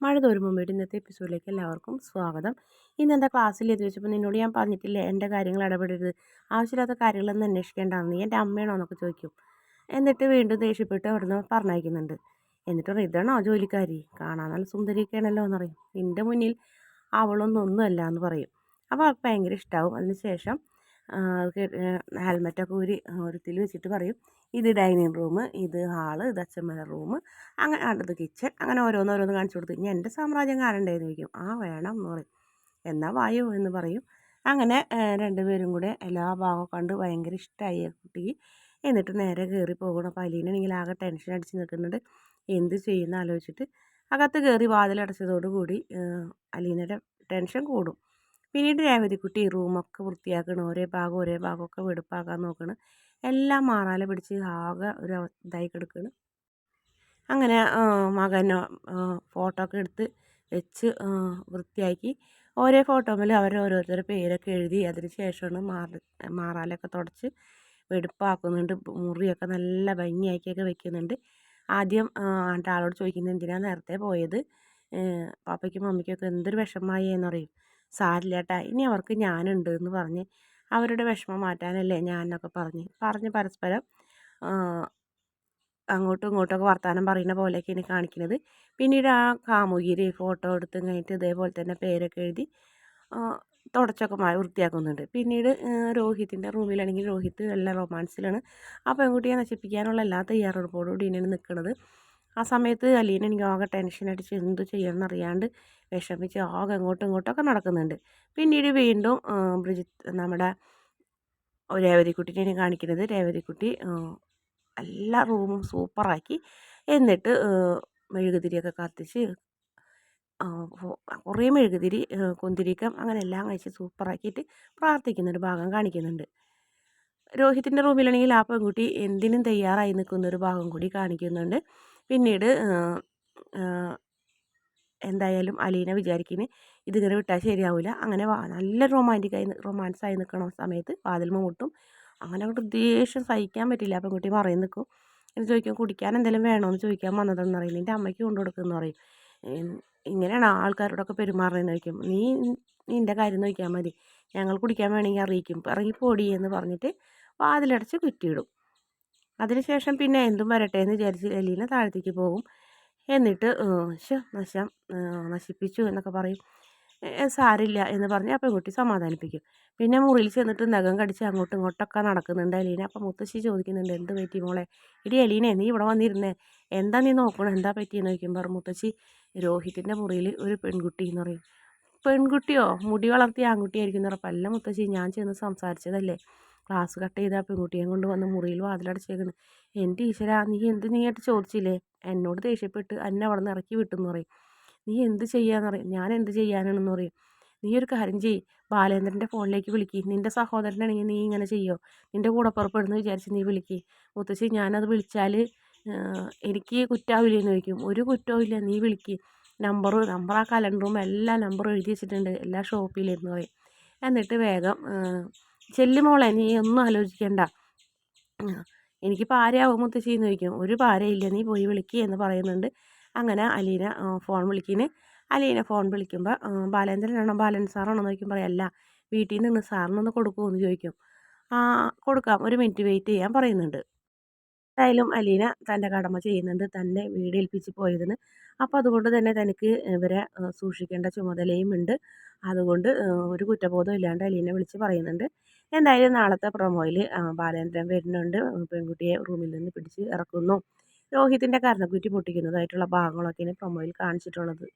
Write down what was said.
മഴ തോരുമ്പോൾ വേണ്ടി ഇന്നത്തെ എപ്പിസോഡിലേക്ക് എല്ലാവർക്കും സ്വാഗതം. ഇന്ന് എന്താ ക്ലാസ്സിൽ എത്തി വെച്ചപ്പോൾ നിന്നോട് ഞാൻ പറഞ്ഞിട്ടില്ലേ എന്റെ കാര്യങ്ങൾ ഇടപെടരുത്. ആവശ്യമില്ലാത്ത കാര്യങ്ങളൊന്നും അന്വേഷിക്കേണ്ടാന്ന്. എന്റെ അമ്മയാണോ എന്നൊക്കെ ചോദിക്കും. എന്നിട്ട് വീണ്ടും ദേഷ്യപ്പെട്ട് അവിടുന്ന് പറഞ്ഞയക്കുന്നുണ്ട്. എന്നിട്ട് ഇതാണോ ജോലിക്കാരി? കാണാൻ നല്ല സുന്ദരിയൊക്കെയാണല്ലോ എന്ന് എന്റെ മുന്നിൽ അവളൊന്നും ഒന്നുമല്ല എന്ന് പറയും. അപ്പോൾ അവൾക്ക് ഭയങ്കര ഇഷ്ടമാവും അതിന് ശേഷം ഹെൽമെറ്റൊക്കെ ഊരി ഒരുത്തിൽ വെച്ചിട്ട് പറയും. ഇത് ഡൈനിങ് റൂം ഇത് ഹാൾ ഇത് അച്ഛമ്മയുടെ റൂം അങ്ങനെ അടുത്ത് കിച്ചൺ അങ്ങനെ ഓരോന്നോരോന്ന് ഓരോന്ന് കാണിച്ചു കൊടുത്ത്. ഇനി എന്റെ സാമ്രാജ്യം കാണണ്ടേന്ന് ചോദിക്കും. ആ വേണം എന്ന് പറയും. എന്നാൽ വായു എന്ന് പറയും. അങ്ങനെ രണ്ടുപേരും കൂടെ എല്ലാ ഭാഗവും കണ്ട് ഭയങ്കര ഇഷ്ടമായി കുട്ടിക്ക് എന്നിട്ട് നേരെ കയറി പോകണം. അപ്പോൾ അലീനാണെങ്കിൽ ആകെ ടെൻഷൻ അടിച്ച് നിൽക്കുന്നുണ്ട്. എന്ത് ചെയ്യുന്ന ആലോചിച്ചിട്ട് അകത്ത് കയറി വാതിലടച്ചതോടുകൂടി അലീനയുടെ ടെൻഷൻ കൂടും. പിന്നീട് രേവതിക്കുട്ടി റൂമൊക്കെ വൃത്തിയാക്കണം ഒരേ ഭാഗം ഒരേ ഭാഗമൊക്കെ വെടുപ്പാക്കാൻ നോക്കണം. എല്ലാം മാറാല പിടിച്ച് ആകെ ഒരു ഇതായി കിടക്കണം. അങ്ങനെ മകനെ ഫോട്ടോ ഒക്കെ എടുത്ത് വെച്ച് വൃത്തിയാക്കി. ഓരോ ഫോട്ടോമിൽ അവർ ഓരോരുത്തരുടെ പേരൊക്കെ എഴുതി അതിന് ശേഷമാണ് മാറി മാറാലൊക്കെ തുടച്ച് വെടുപ്പാക്കുന്നുണ്ട്. മുറിയൊക്കെ നല്ല ഭംഗിയാക്കിയൊക്കെ വെക്കുന്നുണ്ട്. ആദ്യം ആളോട് ചോദിക്കുന്നത് എന്തിനാണ് നേരത്തെ പോയത്? പാപ്പയ്ക്കും മമ്മിക്കൊക്കെ എന്തൊരു വിഷമമായി എന്നറിയും സാരില്ല കേട്ടാ ഇനി അവർക്ക് ഞാനുണ്ട് എന്ന് പറഞ്ഞ് അവരുടെ വിഷമം മാറ്റാനല്ലേ ഞാൻ എന്നൊക്കെ പറഞ്ഞ്. പറഞ്ഞ് പരസ്പരം അങ്ങോട്ടും ഇങ്ങോട്ടൊക്കെ വർത്തമാനം പറയുന്ന പോലെയൊക്കെയാണ് കാണിക്കുന്നത്. പിന്നീട് ആ കാമുകിരി ഫോട്ടോ എടുത്ത് കഴിഞ്ഞിട്ട് ഇതേപോലെ തന്നെ പേരൊക്കെ എഴുതി തുടച്ചൊക്കെ വൃത്തിയാക്കുന്നുണ്ട്. പിന്നീട് രോഹിത്തിന്റെ റൂമിലാണെങ്കിൽ രോഹിത്ത് എല്ലാം റൊമാൻസിലാണ്. ആ പെൺകുട്ടിയെ നശിപ്പിക്കാനുള്ള എല്ലാ തയ്യാറെടുപ്പോടുകൂടി ഇനിയാണ് നിൽക്കുന്നത് ആ സമയത്ത് അലീന എനിക്ക് ആകെ ടെൻഷൻ അടിച്ച് എന്ത് ചെയ്യണമെന്ന് അറിയാണ്ട് വിഷമിച്ച് ആകെ ഇങ്ങോട്ടും ഇങ്ങോട്ടൊക്കെ നടക്കുന്നുണ്ട്. പിന്നീട് വീണ്ടും ബ്രിജിത്ത് നമ്മുടെ രേവതിക്കുട്ടിനെ കാണിക്കുന്നത്. രേവതിക്കുട്ടി എല്ലാ റൂമും സൂപ്പറാക്കി എന്നിട്ട് മെഴുകുതിരിയൊക്കെ കത്തിച്ച് കുറേ മെഴുകുതിരി കുന്തിരിക്കം അങ്ങനെ എല്ലാം കഴിച്ച് സൂപ്പറാക്കിയിട്ട് പ്രാർത്ഥിക്കുന്നൊരു ഭാഗം കാണിക്കുന്നുണ്ട്. രോഹിത്തിന്റെ റൂമിലാണെങ്കിൽ ആ പെൺകുട്ടി എന്തിനും തയ്യാറായി നിൽക്കുന്ന ഒരു ഭാഗം കൂടി കാണിക്കുന്നുണ്ട്. പിന്നീട് എന്തായാലും അലീന വിചാരിക്കുന്നത് ഇതിങ്ങനെ വിട്ടാൽ ശരിയാവില്ല അങ്ങനെ നല്ല റൊമാന്റിക്കായി റൊമാൻസായി നിൽക്കണ സമയത്ത് വാതിൽ മുട്ടും. അങ്ങനെ അങ്ങോട്ട് ദേഷ്യം സഹിക്കാൻ പറ്റില്ല. അപ്പം പെൺകുട്ടി പറയും നിൽക്കും എന്ന് ചോദിക്കും കുടിക്കാൻ എന്തെങ്കിലും വേണമെന്ന് ചോദിക്കാൻ വന്നതെന്ന് പറയും. എന്റെ അമ്മയ്ക്ക് കൊണ്ടു കൊടുക്കുമെന്ന് പറയും. ഇങ്ങനെയാണ് ആൾക്കാരോടൊക്കെ പെരുമാറുന്നതെന്ന് ചോദിക്കും. നീ നിന്റെ കാര്യം നോക്കിയാൽ മതി. ഞങ്ങൾ കുടിക്കാൻ വേണമെങ്കിൽ അറിയിക്കും. ഇറങ്ങി പൊടി എന്ന് പറഞ്ഞിട്ട് വാതിലടച്ച് കുറ്റിയിടും അതിനുശേഷം പിന്നെ എന്തും വരട്ടെ എന്ന് വിചാരിച്ച് എലീനെ താഴത്തേക്ക് പോകും. എന്നിട്ട് നശം നശിപ്പിച്ചു എന്നൊക്കെ പറയും. സാരില്ല എന്ന് പറഞ്ഞ് ആ കുട്ടി സമാധാനിപ്പിക്കും. പിന്നെ മുറിയിൽ ചെന്നിട്ട് നഖം കടിച്ച് അങ്ങോട്ടും ഇങ്ങോട്ടൊക്കെ നടക്കുന്നുണ്ട് എലീനെ. അപ്പം മുത്തശ്ശി ചോദിക്കുന്നുണ്ട് എന്ത് പറ്റി മോളെ? ഇടി എലീനെ നീ ഇവിടെ വന്നിരുന്നേ. എന്താ നീ നോക്കണം? എന്താ പറ്റിയെന്ന് ചോദിക്കുമ്പോൾ മുത്തശ്ശി രോഹിത്തിന്റെ മുറിയിൽ ഒരു പെൺകുട്ടി എന്ന് പറയും. പെൺകുട്ടിയോ? മുടി വളർത്തിയ ആൺകുട്ടിയായിരിക്കും എന്ന് പറഞ്ഞപ്പോൾ അല്ല മുത്തശ്ശി ഞാൻ ചെന്ന് സംസാരിച്ചതല്ലേ? ക്ലാസ് കട്ട് ചെയ്ത പെൺകുട്ടിയെ കൊണ്ട് വന്ന് മുറിയിൽ വാതിലടച്ചേക്കുന്നു എന്റെ ഈശ്വര നീ എന്ത് നീയായിട്ട് ചോദിച്ചില്ലേ? എന്നോട് ദേഷ്യപ്പെട്ട് എന്നെ അവിടെ നിന്ന് ഇറക്കി വിട്ടെന്ന് പറയും. നീ എന്ത് ചെയ്യാന്ന് പറയും? ഞാൻ എന്ത് ചെയ്യാനാണെന്ന് പറയും. നീ ഒരു കാര്യം ചെയ്യ്. ബാലേന്ദ്രന്റെ ഫോണിലേക്ക് വിളിക്ക്. നിന്റെ സഹോദരനാണെങ്കിൽ നീ ഇങ്ങനെ ചെയ്യോ? നിന്റെ കൂടെ പുറപ്പെടുന്നു വിചാരിച്ച് നീ വിളിക്ക്. മുത്തശ്ശി ഞാനത് വിളിച്ചാൽ എനിക്ക് കുറ്റാവില്ല എന്ന് ചോദിക്കും. ഒരു കുറ്റവും നീ വിളിക്ക്. നമ്പർ നമ്പർ ആ കലണ്ടറും എല്ലാ നമ്പറും എഴുതി വെച്ചിട്ടുണ്ട്. എല്ലാ ഷോപ്പിലെന്ന് പറയും. എന്നിട്ട് വേഗം ചെല്ലുമോളെ നീ ഒന്നും ആലോചിക്കണ്ട. എനിക്ക് പാരയാവും മുത്തശ്ശിന്ന് ചോദിക്കും. ഒരു പാരയില്ല നീ പോയി വിളിക്കുക എന്ന് പറയുന്നുണ്ട്. അങ്ങനെ അലീന ഫോൺ വിളിക്കിന്. അലീന ഫോൺ വിളിക്കുമ്പോൾ ബാലേന്ദ്രനാണോ ബാലൻ സാറാണോ എന്ന് ചോദിക്കുമ്പോൾ അല്ല വീട്ടിൽ നിന്ന് സാറിനൊന്ന് കൊടുക്കുമോ എന്ന് ചോദിക്കും. കൊടുക്കാം. ഒരു മിനിറ്റ് വെയിറ്റ് ചെയ്യാൻ പറയുന്നുണ്ട്. എന്തായാലും അലീന തന്റെ കടമ ചെയ്യുന്നുണ്ട്. തന്നെ വീടേൽപ്പിച്ച് പോയതിന്. അപ്പോൾ അതുകൊണ്ട് തന്നെ തനിക്ക് ഇവരെ സൂക്ഷിക്കേണ്ട ചുമതലയും ഉണ്ട്. അതുകൊണ്ട് ഒരു കുറ്റബോധം ഇല്ലാണ്ട് അലീനെ വിളിച്ച് പറയുന്നുണ്ട്. എന്തായാലും നാളത്തെ പ്രൊമോയിൽ ബാലേന്ദ്രൻ വരുന്നുണ്ട്. പെൺകുട്ടിയെ റൂമിൽ നിന്ന് പിടിച്ച് ഇറക്കുന്നു. രോഹിത്തിന്റെ കരണക്കുറ്റി പൊട്ടിക്കുന്നതായിട്ടുള്ള ഭാഗങ്ങളൊക്കെയാണ് പ്രൊമോയിൽ കാണിച്ചിട്ടുള്ളത്.